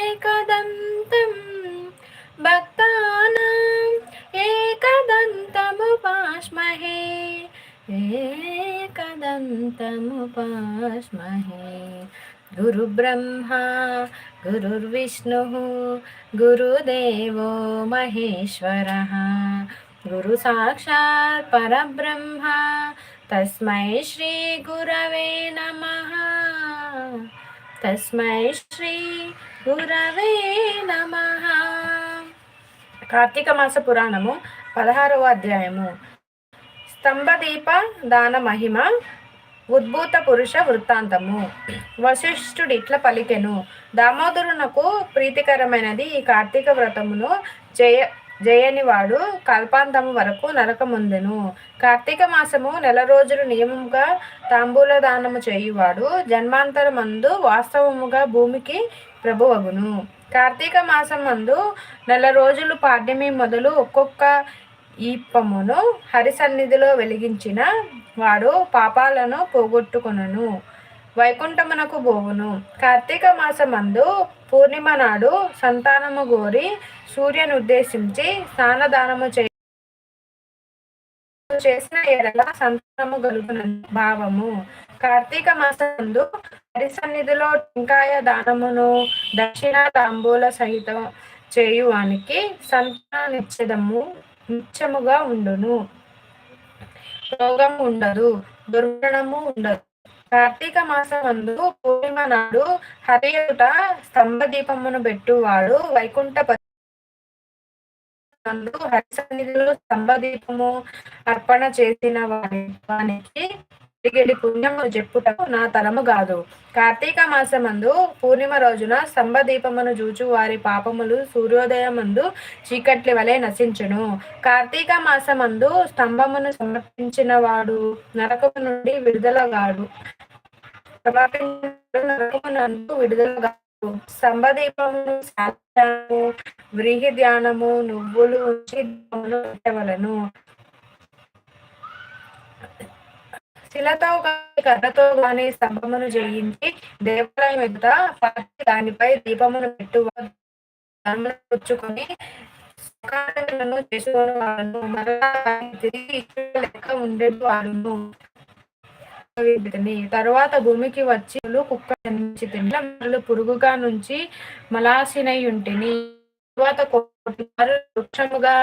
అనేకదంతం భక్తానాం ఏకదంతముపాస్మహే एकदन्तमुपास्महे गुरुब्रह्मा गुरुर्विष्णुः गुरुदेवो महेश्वरः गुरुसाक्षात् परब्रह्म तस्मै श्रीगुरवे नमः తస్మై శ్రీ గురవే నమ. కార్తీక మాస పురాణము పదహారవ అధ్యాయము. స్తంభదీప దాన మహిమ ఉద్భూత పురుష వృత్తాంతము. వశిష్ఠుడి ఇట్ల పలికెను దామోదరునకు ప్రీతికరమైనది ఈ కార్తీక వ్రతమును జయ జయనివాడు కల్పాంతము వరకు నరకముందెను. కార్తీక మాసము నెల రోజులు నియమముగా తాంబూల దానము చేయువాడు జన్మాంతరమందు వాస్తవముగా భూమికి ప్రభువగును. కార్తీక మాసం మందు నెల రోజులు పాడ్యమి మొదలు ఒక్కొక్క ఈపమును హరి సన్నిధిలో వెలిగించిన వాడు పాపాలను పోగొట్టుకొనను. వైకుంఠమునకు పోవును కార్తీక మాసమందు పూర్ణిమ నాడు సంతానము గోరి సూర్యుని ఉద్దేశించి స్నానదానము చే చేసిన ఎడల సంతానము గలుగున భావము. కార్తీక మాసందు హరి సన్నిధిలో టెంకాయ దానమును దక్షిణ తాంబూల సహితం చేయువానికి సంతానిచ్చదము నిత్యముగా ఉండును. రోగం ఉండదు దుర్మరణము ఉండదు. కార్తీక మాసమందు పూర్ణిమ నాడు హరియుట స్తంభ దీపమును పెట్టువాడు వైకుంఠ హరి సన్నిధిలో స్తంభ దీపము అర్పణ చేసిన వారి వానికి తిరిగేడి పుణ్యము చెప్పుటకు నా తలము కాదు కార్తీక మాసమందు పూర్ణిమ రోజున స్తంభ దీపమును చూచు వారి పాపములు సూర్యోదయమందు చీకట్లి వలె నశించును. కార్తీక మాసమందు స్తంభమును సమర్పించిన వాడు నరకము నుండి విడుదలగాడు సమర్పించిన విడుదల సంబదీపము విడుదలగాడు వ్రీహి ధ్యానము నువ్వులు ఉంచి పెట్టవలను శిలతో కానీ కర్రతో గాని స్తంభమును జయించి దేవాలయం ఎదుట పాటి దానిపై దీపమును పెట్టుకొని చేసుకోను వాళ్ళను మరలా తిరిగి లెక్క ఉండేది వాళ్ళను తరువాత భూమికి వచ్చి కుక్క నుంచి తిండ్ల పురుగుగా నుంచి మలాసినై ఉంటిని తరువాత కోటి వృక్షముగా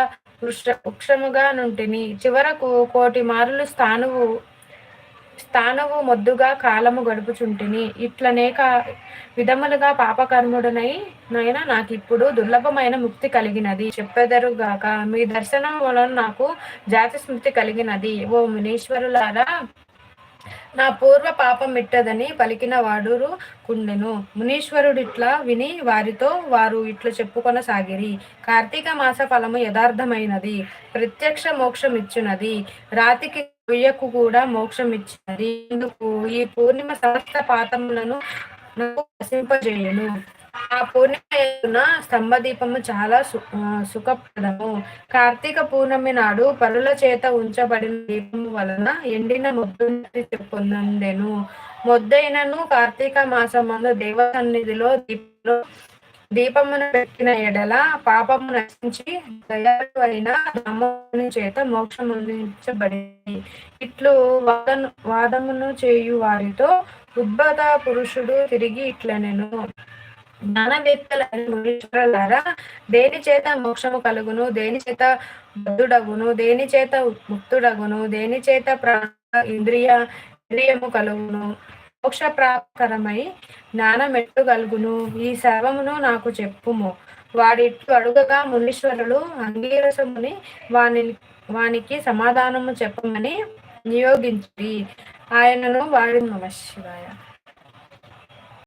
వృక్షముగా నుంటిని. చివరకు కోటి మారులు స్థానువు స్థానము మొద్దుగా కాలము గడుపుచుంటిని. ఇట్లనేక విధములుగా పాపకర్ముడనై నైనా నాకు ఇప్పుడు దుర్లభమైన ముక్తి కలిగినది. చెప్పెదరుగాక మీ దర్శనం వలన నాకు జాతి స్మృతి కలిగినది. ఓ మునీశ్వరులారా నా పూర్వ పాపం మిట్టదని పలికిన వాడురు కుండెను. మునీశ్వరుడిట్లా విని వారితో వారు ఇట్లా చెప్పుకొనసాగిరి. కార్తీక మాస ఫలము యథార్థమైనది. ప్రత్యక్ష మోక్షం ఇచ్చినది. రాతికి కొయ్యకు కూడా మోక్షం ఇచ్చినది. ఈ పూర్ణిమ సమస్త పాతములను నశింపజేయను ఆ పూర్ణిమ స్తంభదీపము చాలా సుఖప్రదము. కార్తీక పూర్ణమి నాడు పరుల చేత ఉంచబడిన దీపము వలన ఎండిన మొద్దు పొందెను మొద్దైనను కార్తీక మాసమందు దేవ సన్నిధిలో దీపంలో దీపమును పెట్టిన ఎడల పాపము నశించి దయాలు అయిన రాముని చేత మోక్షం అందించబడింది. ఇట్లు వాదను వాదమును చేయు వారితో ఉద్భత పురుషుడు తిరిగి ఇట్లనెను. జ్ఞానవేత్తలైన దేని చేత మోక్షము కలుగును దేని చేత బుద్ధుడగును దేని చేత ముక్తుడగును దేని చేత ప్రాణ ఇంద్రియ ఇంద్రియము కలుగును. మోక్ష ప్రాప్కరమై జ్ఞానం కలుగును. ఈ సర్వమును నాకు చెప్పుము. వాడిట్లు అడుగగా మునీశ్వరుడు అంగీరసముని వాని వానికి సమాధానము చెప్పమని నియోగించి ఆయనను వాడి నమ శివాయ.